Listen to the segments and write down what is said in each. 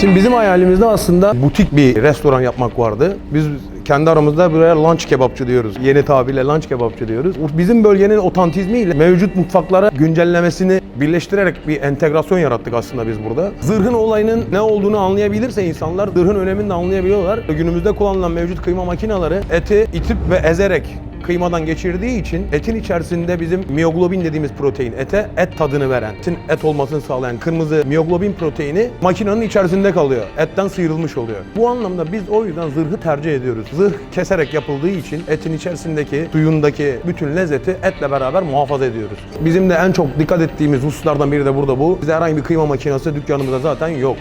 Şimdi bizim hayalimizde aslında butik bir restoran yapmak vardı. Biz kendi aramızda buraya lunch kebapçı diyoruz. Yeni tabirle lunch kebapçı diyoruz. Bizim bölgenin otantizmiyle mevcut mutfaklara güncellemesini birleştirerek bir entegrasyon yarattık aslında biz burada. Zırhın olayının ne olduğunu anlayabilirse insanlar zırhın önemini de anlayabiliyorlar. Günümüzde kullanılan mevcut kıyma makineleri eti itip ve ezerek kıymadan geçirdiği için etin içerisinde bizim miyoglobin dediğimiz protein ete et tadını veren, etin et olmasını sağlayan kırmızı miyoglobin proteini makinenin içerisinde kalıyor. Etten sıyrılmış oluyor. Bu anlamda biz o yüzden zırhı tercih ediyoruz. Zırh keserek yapıldığı için etin içerisindeki suyundaki bütün lezzeti etle beraber muhafaza ediyoruz. Bizim de en çok dikkat ettiğimiz hususlardan biri de burada bu. Bizde herhangi bir kıyma makinesi dükkanımızda zaten yok.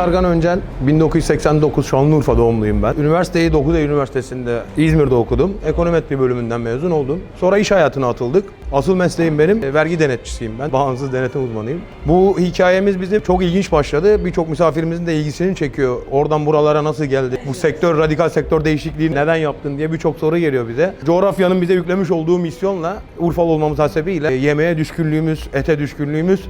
Ergan Öncel, 1989 Şanlıurfa doğumluyum ben. Üniversiteyi 9 Eylül Üniversitesi'nde İzmir'de okudum. Ekonometri bölümünden mezun oldum. Sonra iş hayatına atıldık. Asıl mesleğim benim e, vergi denetçisiyim ben. Bağımsız denetim uzmanıyım. Bu hikayemiz bizim çok ilginç başladı. Birçok misafirimizin de ilgisini çekiyor. Oradan buralara nasıl geldi? Bu sektör, radikal sektör değişikliği neden yaptın diye birçok soru geliyor bize. Coğrafyanın bize yüklemiş olduğu misyonla Urfalı olmamız hasebiyle e, yemeğe düşkünlüğümüz, ete düşkünlüğümüz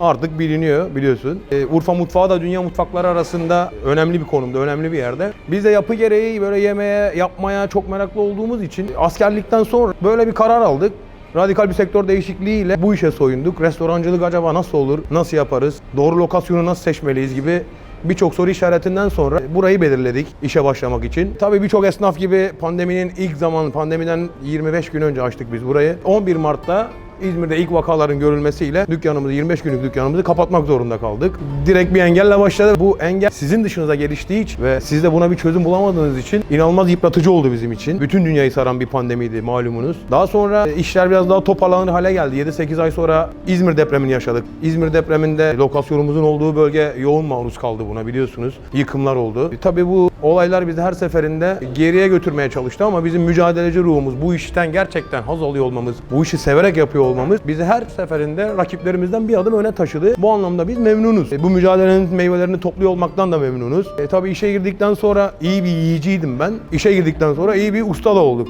artık biliniyor biliyorsun. Ee, Urfa mutfağı da dünya mutfakları arasında önemli bir konumda, önemli bir yerde. Biz de yapı gereği böyle yemeğe, yapmaya çok meraklı olduğumuz için askerlikten sonra böyle bir karar aldık. Radikal bir sektör değişikliğiyle bu işe soyunduk. Restorancılık acaba nasıl olur, nasıl yaparız, doğru lokasyonu nasıl seçmeliyiz gibi birçok soru işaretinden sonra burayı belirledik işe başlamak için. Tabii birçok esnaf gibi pandeminin ilk zaman, pandemiden 25 gün önce açtık biz burayı. 11 Mart'ta İzmir'de ilk vakaların görülmesiyle dükkanımızı 25 günlük dükkanımızı kapatmak zorunda kaldık. Direkt bir engelle başladı. Bu engel sizin dışınıza geliştiği için ve siz de buna bir çözüm bulamadığınız için inanılmaz yıpratıcı oldu bizim için. Bütün dünyayı saran bir pandemiydi malumunuz. Daha sonra işler biraz daha toparlanır hale geldi. 7-8 ay sonra İzmir depremini yaşadık. İzmir depreminde lokasyonumuzun olduğu bölge yoğun maruz kaldı buna biliyorsunuz. Yıkımlar oldu. E, tabii bu olaylar bizi her seferinde geriye götürmeye çalıştı ama bizim mücadeleci ruhumuz, bu işten gerçekten haz alıyor olmamız, bu işi severek yapıyor olmamız bizi her seferinde rakiplerimizden bir adım öne taşıdı. Bu anlamda biz memnunuz. E, bu mücadelenin meyvelerini topluyor olmaktan da memnunuz. E, tabii işe girdikten sonra iyi bir yiyiciydim ben. İşe girdikten sonra iyi bir usta da olduk.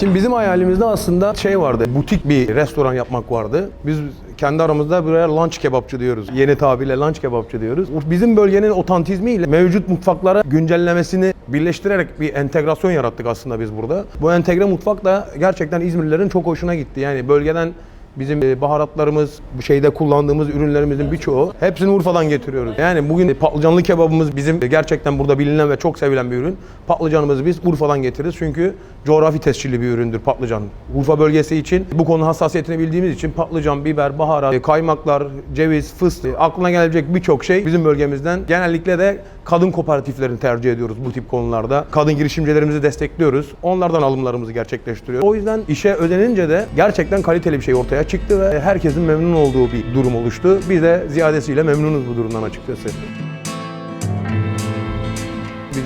Şimdi bizim hayalimizde aslında şey vardı, butik bir restoran yapmak vardı. Biz kendi aramızda buraya lunch kebapçı diyoruz. Yeni tabirle lunch kebapçı diyoruz. Bizim bölgenin otantizmiyle mevcut mutfaklara güncellemesini birleştirerek bir entegrasyon yarattık aslında biz burada. Bu entegre mutfak da gerçekten İzmirlilerin çok hoşuna gitti. Yani bölgeden Bizim e, baharatlarımız, bu şeyde kullandığımız ürünlerimizin birçoğu hepsini Urfa'dan getiriyoruz. Yani bugün patlıcanlı kebabımız bizim gerçekten burada bilinen ve çok sevilen bir ürün. Patlıcanımızı biz Urfa'dan getiririz çünkü coğrafi tescilli bir üründür patlıcan. Urfa bölgesi için bu konu hassasiyetini bildiğimiz için patlıcan, biber, baharat, e, kaymaklar, ceviz, fıstık aklına gelebilecek birçok şey bizim bölgemizden. Genellikle de kadın kooperatiflerini tercih ediyoruz bu tip konularda. Kadın girişimcilerimizi destekliyoruz. Onlardan alımlarımızı gerçekleştiriyoruz. O yüzden işe ödenince de gerçekten kaliteli bir şey ortaya çıktı ve herkesin memnun olduğu bir durum oluştu. Biz de ziyadesiyle memnunuz bu durumdan açıkçası.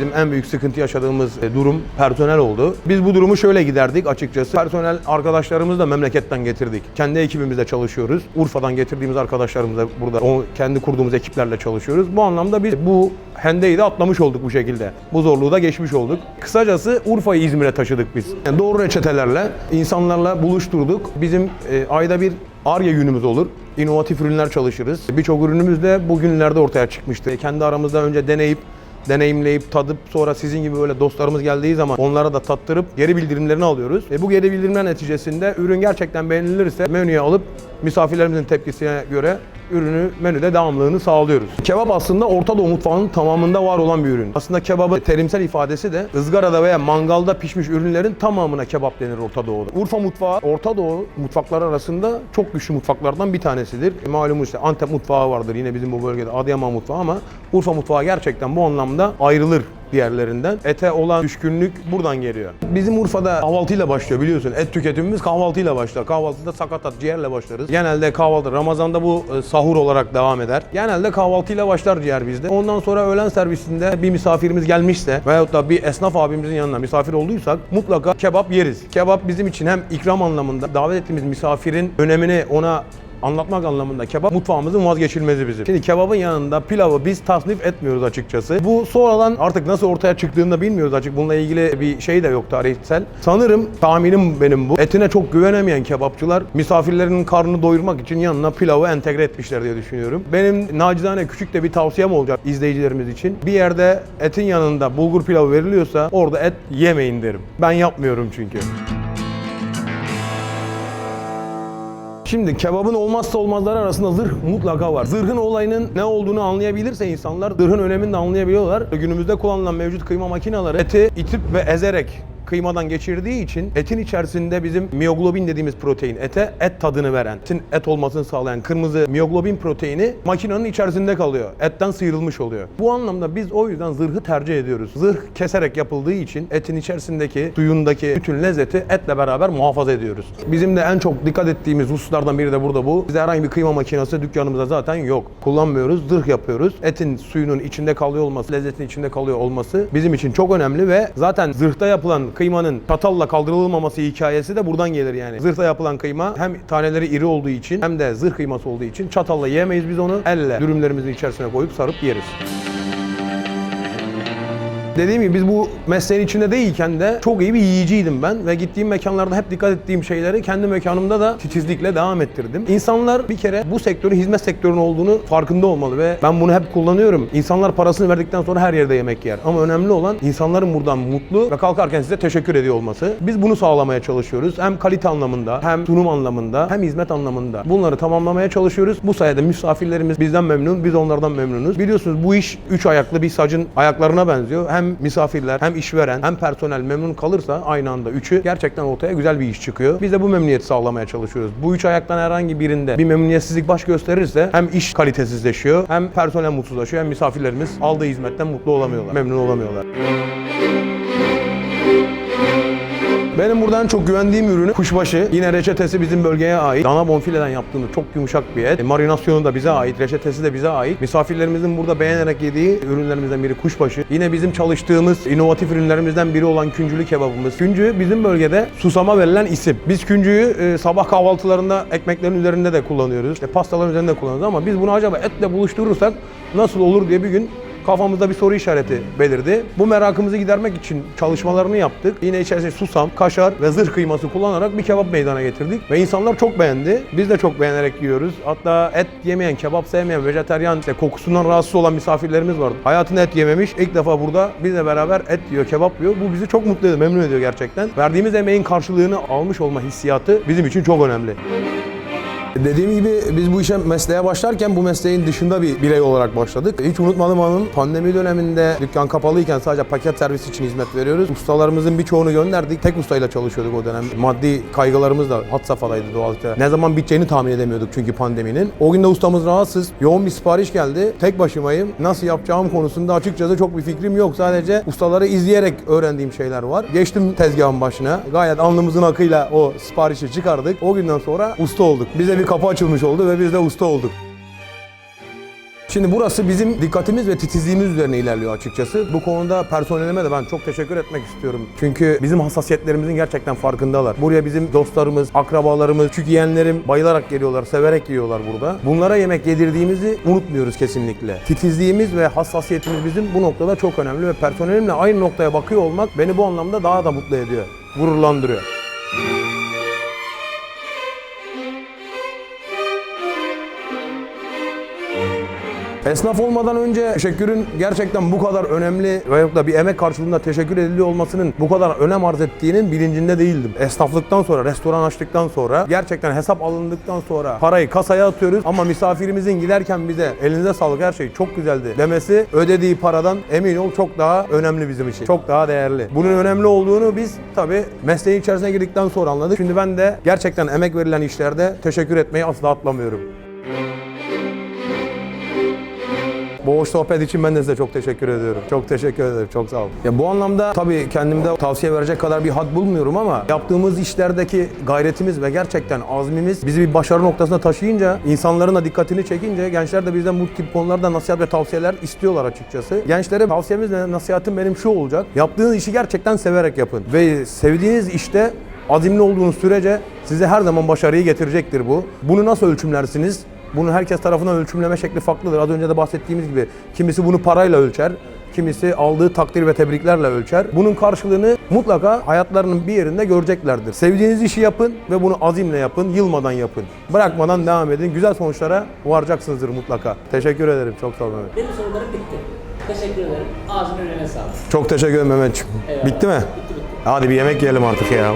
Bizim en büyük sıkıntı yaşadığımız e, durum personel oldu. Biz bu durumu şöyle giderdik açıkçası. Personel arkadaşlarımızı da memleketten getirdik. Kendi ekibimizle çalışıyoruz. Urfa'dan getirdiğimiz arkadaşlarımızla burada o kendi kurduğumuz ekiplerle çalışıyoruz. Bu anlamda biz bu hendeyi de atlamış olduk bu şekilde. Bu zorluğu da geçmiş olduk. Kısacası Urfa'yı İzmir'e taşıdık biz. Yani doğru reçetelerle insanlarla buluşturduk. Bizim e, ayda bir ARGE günümüz olur. İnovatif ürünler çalışırız. Birçok ürünümüz de bugünlerde ortaya çıkmıştı. Kendi aramızda önce deneyip deneyimleyip tadıp sonra sizin gibi böyle dostlarımız geldiği zaman onlara da tattırıp geri bildirimlerini alıyoruz. E bu geri bildirimler neticesinde ürün gerçekten beğenilirse menüye alıp misafirlerimizin tepkisine göre ürünü menüde devamlılığını sağlıyoruz. Kebap aslında Orta Doğu mutfağının tamamında var olan bir ürün. Aslında kebabı terimsel ifadesi de ızgarada veya mangalda pişmiş ürünlerin tamamına kebap denir Orta Doğu'da. Urfa mutfağı Orta Doğu mutfakları arasında çok güçlü mutfaklardan bir tanesidir. E, Malumunuz işte Antep mutfağı vardır yine bizim bu bölgede Adıyaman mutfağı ama Urfa mutfağı gerçekten bu anlamda ayrılır diğerlerinden. Ete olan düşkünlük buradan geliyor. Bizim Urfa'da kahvaltıyla başlıyor biliyorsun. Et tüketimimiz kahvaltıyla başlar. Kahvaltıda sakatat, ciğerle başlarız. Genelde kahvaltı, Ramazan'da bu e, sahur olarak devam eder. Genelde kahvaltıyla başlar ciğer bizde. Ondan sonra öğlen servisinde bir misafirimiz gelmişse veyahut da bir esnaf abimizin yanına misafir olduysak mutlaka kebap yeriz. Kebap bizim için hem ikram anlamında davet ettiğimiz misafirin önemini ona anlatmak anlamında kebap mutfağımızın vazgeçilmezi bizim. Şimdi kebabın yanında pilavı biz tasnif etmiyoruz açıkçası. Bu sonradan artık nasıl ortaya çıktığını da bilmiyoruz açık. Bununla ilgili bir şey de yok tarihsel. Sanırım tahminim benim bu. Etine çok güvenemeyen kebapçılar misafirlerinin karnını doyurmak için yanına pilavı entegre etmişler diye düşünüyorum. Benim nacizane küçük de bir tavsiyem olacak izleyicilerimiz için. Bir yerde etin yanında bulgur pilavı veriliyorsa orada et yemeyin derim. Ben yapmıyorum çünkü. Şimdi kebabın olmazsa olmazları arasında zırh mutlaka var. Zırhın olayının ne olduğunu anlayabilirse insanlar zırhın önemini de anlayabiliyorlar. Günümüzde kullanılan mevcut kıyma makineleri eti itip ve ezerek kıymadan geçirdiği için etin içerisinde bizim miyoglobin dediğimiz protein, ete et tadını veren, etin et olmasını sağlayan kırmızı miyoglobin proteini makinenin içerisinde kalıyor. Etten sıyrılmış oluyor. Bu anlamda biz o yüzden zırhı tercih ediyoruz. Zırh keserek yapıldığı için etin içerisindeki, suyundaki bütün lezzeti etle beraber muhafaza ediyoruz. Bizim de en çok dikkat ettiğimiz hususlardan biri de burada bu. Bizde herhangi bir kıyma makinesi dükkanımızda zaten yok. Kullanmıyoruz, zırh yapıyoruz. Etin suyunun içinde kalıyor olması, lezzetin içinde kalıyor olması bizim için çok önemli ve zaten zırhta yapılan kıymanın çatalla kaldırılmaması hikayesi de buradan gelir yani. Zırhta yapılan kıyma hem taneleri iri olduğu için hem de zırh kıyması olduğu için çatalla yiyemeyiz biz onu. Elle dürümlerimizin içerisine koyup sarıp yeriz. Dediğim gibi biz bu mesleğin içinde değilken de çok iyi bir yiyiciydim ben ve gittiğim mekanlarda hep dikkat ettiğim şeyleri kendi mekanımda da titizlikle devam ettirdim. İnsanlar bir kere bu sektörün hizmet sektörünün olduğunu farkında olmalı ve ben bunu hep kullanıyorum. İnsanlar parasını verdikten sonra her yerde yemek yer. Ama önemli olan insanların buradan mutlu ve kalkarken size teşekkür ediyor olması. Biz bunu sağlamaya çalışıyoruz. Hem kalite anlamında, hem sunum anlamında, hem hizmet anlamında. Bunları tamamlamaya çalışıyoruz. Bu sayede misafirlerimiz bizden memnun, biz onlardan memnunuz. Biliyorsunuz bu iş üç ayaklı bir sacın ayaklarına benziyor. Hem misafirler, hem işveren, hem personel memnun kalırsa aynı anda üçü gerçekten ortaya güzel bir iş çıkıyor. Biz de bu memnuniyeti sağlamaya çalışıyoruz. Bu üç ayaktan herhangi birinde bir memnuniyetsizlik baş gösterirse hem iş kalitesizleşiyor, hem personel mutsuzlaşıyor, hem misafirlerimiz aldığı hizmetten mutlu olamıyorlar, memnun olamıyorlar. Benim buradan çok güvendiğim ürünü kuşbaşı. Yine reçetesi bizim bölgeye ait. Dana bonfileden yaptığımız çok yumuşak bir et. E, marinasyonu da bize ait, reçetesi de bize ait. Misafirlerimizin burada beğenerek yediği ürünlerimizden biri kuşbaşı. Yine bizim çalıştığımız inovatif ürünlerimizden biri olan küncülü kebabımız. Küncü bizim bölgede susama verilen isim. Biz küncüyü e, sabah kahvaltılarında ekmeklerin üzerinde de kullanıyoruz. İşte pastaların üzerinde de kullanıyoruz ama biz bunu acaba etle buluşturursak nasıl olur diye bir gün kafamızda bir soru işareti belirdi. Bu merakımızı gidermek için çalışmalarını yaptık. Yine içerisinde susam, kaşar ve zırh kıyması kullanarak bir kebap meydana getirdik. Ve insanlar çok beğendi. Biz de çok beğenerek yiyoruz. Hatta et yemeyen, kebap sevmeyen, vejeteryan, işte kokusundan rahatsız olan misafirlerimiz vardı. Hayatında et yememiş. İlk defa burada bizle beraber et yiyor, kebap yiyor. Bu bizi çok mutlu ediyor, memnun ediyor gerçekten. Verdiğimiz emeğin karşılığını almış olma hissiyatı bizim için çok önemli. Dediğim gibi biz bu işe mesleğe başlarken bu mesleğin dışında bir birey olarak başladık. Hiç unutmadığım anım pandemi döneminde dükkan kapalıyken sadece paket servis için hizmet veriyoruz. Ustalarımızın birçoğunu gönderdik. Tek ustayla çalışıyorduk o dönem. Maddi kaygılarımız da had safhadaydı doğallıkta. Ne zaman biteceğini tahmin edemiyorduk çünkü pandeminin. O gün de ustamız rahatsız. Yoğun bir sipariş geldi. Tek başımayım. Nasıl yapacağım konusunda açıkçası çok bir fikrim yok. Sadece ustaları izleyerek öğrendiğim şeyler var. Geçtim tezgahın başına. Gayet alnımızın akıyla o siparişi çıkardık. O günden sonra usta olduk. Bize bir kapı açılmış oldu ve biz de usta olduk. Şimdi burası bizim dikkatimiz ve titizliğimiz üzerine ilerliyor açıkçası. Bu konuda personelime de ben çok teşekkür etmek istiyorum. Çünkü bizim hassasiyetlerimizin gerçekten farkındalar. Buraya bizim dostlarımız, akrabalarımız, küçük yeğenlerim bayılarak geliyorlar, severek yiyorlar burada. Bunlara yemek yedirdiğimizi unutmuyoruz kesinlikle. Titizliğimiz ve hassasiyetimiz bizim bu noktada çok önemli ve personelimle aynı noktaya bakıyor olmak beni bu anlamda daha da mutlu ediyor, gururlandırıyor. Esnaf olmadan önce teşekkürün gerçekten bu kadar önemli veyahut da bir emek karşılığında teşekkür ediliyor olmasının bu kadar önem arz ettiğinin bilincinde değildim. Esnaflıktan sonra, restoran açtıktan sonra, gerçekten hesap alındıktan sonra parayı kasaya atıyoruz ama misafirimizin giderken bize elinize sağlık her şey çok güzeldi demesi ödediği paradan emin ol çok daha önemli bizim için. Çok daha değerli. Bunun önemli olduğunu biz tabii mesleğin içerisine girdikten sonra anladık. Şimdi ben de gerçekten emek verilen işlerde teşekkür etmeyi asla atlamıyorum. Bu hoş sohbet için ben de size çok teşekkür ediyorum. Çok teşekkür ederim. Çok sağ olun. Ya bu anlamda tabii kendimde tavsiye verecek kadar bir had bulmuyorum ama yaptığımız işlerdeki gayretimiz ve gerçekten azmimiz bizi bir başarı noktasına taşıyınca, insanların da dikkatini çekince gençler de bizden bu tip konularda nasihat ve tavsiyeler istiyorlar açıkçası. Gençlere tavsiyemiz ve nasihatim benim şu olacak. Yaptığınız işi gerçekten severek yapın. Ve sevdiğiniz işte azimli olduğunuz sürece size her zaman başarıyı getirecektir bu. Bunu nasıl ölçümlersiniz? Bunu herkes tarafından ölçümleme şekli farklıdır. Az önce de bahsettiğimiz gibi kimisi bunu parayla ölçer, kimisi aldığı takdir ve tebriklerle ölçer. Bunun karşılığını mutlaka hayatlarının bir yerinde göreceklerdir. Sevdiğiniz işi yapın ve bunu azimle yapın, yılmadan yapın. Bırakmadan devam edin. Güzel sonuçlara varacaksınızdır mutlaka. Teşekkür ederim. Çok sağ olun. Benim sorularım bitti. Teşekkür ederim. Ağzına önüne sağlık. Çok teşekkür ederim Mehmetciğim. Eyvallah. Bitti mi? Bitti bitti. Hadi bir yemek yiyelim artık ya.